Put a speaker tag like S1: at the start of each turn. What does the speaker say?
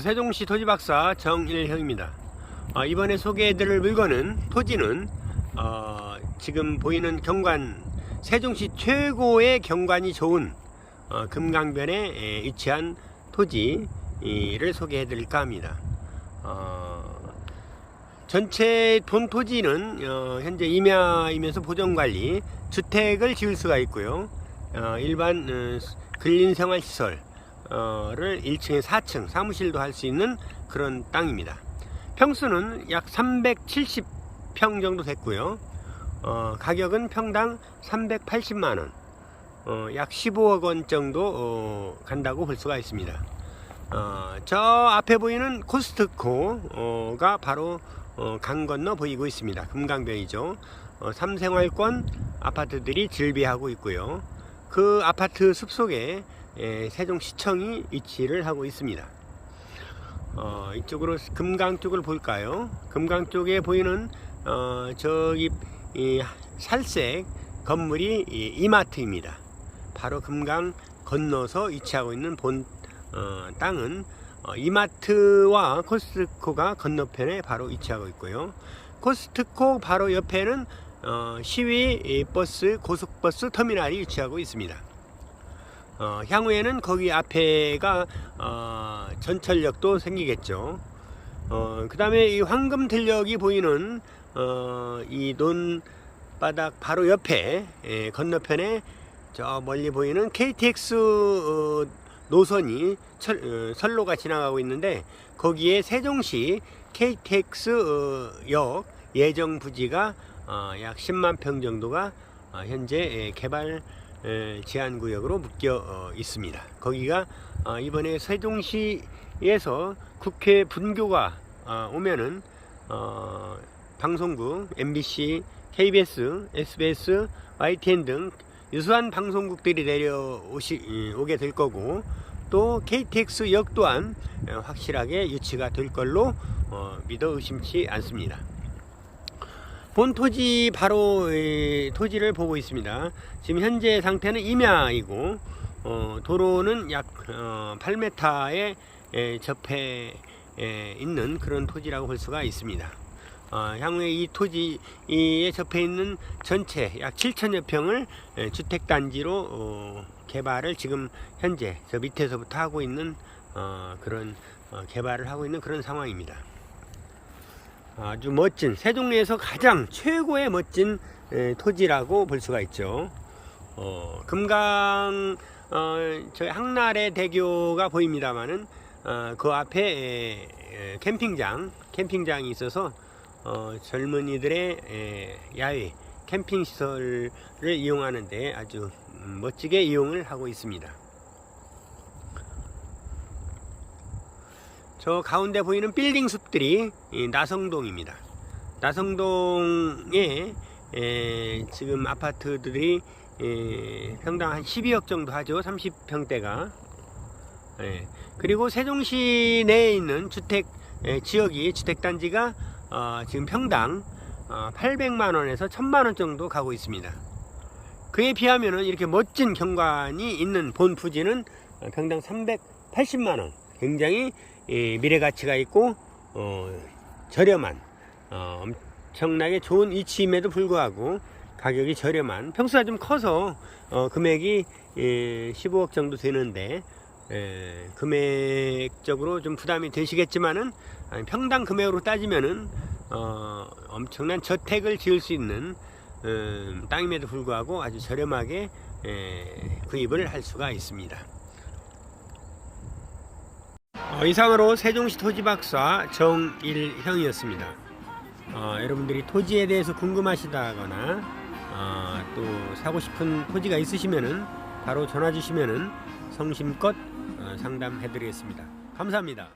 S1: 세종시 토지박사 정일형입니다. 어, 이번에 소개해드릴 물건은 토지는 어, 지금 보이는 경관 세종시 최고의 경관이 좋은 어, 금강변에 에, 위치한 토지를 소개해드릴까 합니다. 어, 전체 본 토지는 어, 현재 임야이면서 보존관리 주택을 지을 수가 있고요. 어, 일반 어, 근린생활시설 를 1층에 4층 사무실도 할 수 있는 그런 땅입니다. 평수는 약 370평 정도 됐고요. 어, 가격은 평당 380만 원, 어, 약 15억 원 정도 어, 간다고 볼 수가 있습니다. 어, 저 앞에 보이는 코스트코가 바로 어, 강 건너 보이고 있습니다. 금강변이죠. 어, 삼생활권 아파트들이 즐비하고 있고요. 그 아파트 숲속에 예, 세종시청이 위치를 하고 있습니다. 어, 이쪽으로 금강 쪽을 볼까요? 금강 쪽에 보이는 어, 저기 이 살색 건물이 이 이마트입니다. 바로 금강 건너서 위치하고 있는 본 어, 땅은 어, 이마트와 코스트코가 건너편에 바로 위치하고 있고요. 코스트코 바로 옆에는 어, 시위 버스 고속버스 터미널이 위치하고 있습니다. 어, 향후에는 거기 앞에가 어, 전철역도 생기겠죠. 어, 그 다음에 이 황금 들녘이 보이는 어, 이 논바닥 바로 옆에 예, 건너편에 저 멀리 보이는 KTX 어, 노선이 철, 어, 선로가 지나가고 있는데 거기에 세종시 KTX 어, 역 예정 부지가 어, 약 10만 평 정도가 어, 현재 예, 개발 에, 제한 구역으로 묶여 어, 있습니다. 거기가 어, 이번에 세종시에서 국회 분교가 어, 오면은 어, 방송국 MBC, KBS, SBS, YTN 등 유수한 방송국들이 내려오시 오게 될 거고 또 KTX 역 또한 어, 확실하게 유치가 될 걸로 어, 믿어 의심치 않습니다. 본 토지 바로 이 토지를 보고 있습니다. 지금 현재 상태는 임야이고 어, 도로는 약 어, 8m에 에, 접해 에, 있는 그런 토지라고 볼 수가 있습니다. 어, 향후에 이 토지에 접해 있는 전체 약 7천여 평을 에, 주택단지로 어, 개발을 지금 현재 저 밑에서부터 하고 있는 어, 그런 어, 개발을 하고 있는 그런 상황입니다. 아주 멋진 세종리에서 가장 최고의 멋진 에, 토지라고 볼 수가 있죠. 어, 금강 어, 저희 항날의 대교가 보입니다만은 어, 그 앞에 에, 에, 캠핑장 캠핑장이 있어서 어, 젊은이들의 에, 야외 캠핑 시설을 이용하는데 아주 음, 멋지게 이용을 하고 있습니다. 저 가운데 보이는 빌딩 숲들이 이 나성동입니다. 나성동에 에, 지금 아파트들이 에, 평당 한 12억 정도 하죠. 30평대가. 예. 그리고 세종시 내에 있는 주택 에, 지역이 주택단지가 어, 지금 평당 어, 800만 원에서 1000만 원 정도 가고 있습니다. 그에 비하면은 이렇게 멋진 경관이 있는 본 부지는 어, 평당 380만 원. 굉장히 이 미래 가치가 있고 어, 저렴한 어, 엄청나게 좋은 위치임에도 불구하고 가격이 저렴한 평수가 좀 커서 어, 금액이 예, 15억 정도 되는데 예, 금액적으로 좀 부담이 되시겠지만은 평당 금액으로 따지면은 어, 엄청난 저택을 지을 수 있는 음, 땅임에도 불구하고 아주 저렴하게 예, 구입을 할 수가 있습니다. 어, 이상으로 세종시 토지박사 정일형이었습니다. 어, 여러분들이 토지에 대해서 궁금하시다거나 어, 또 사고 싶은 토지가 있으시면은 바로 전화 주시면은 성심껏 어, 상담해 드리겠습니다. 감사합니다.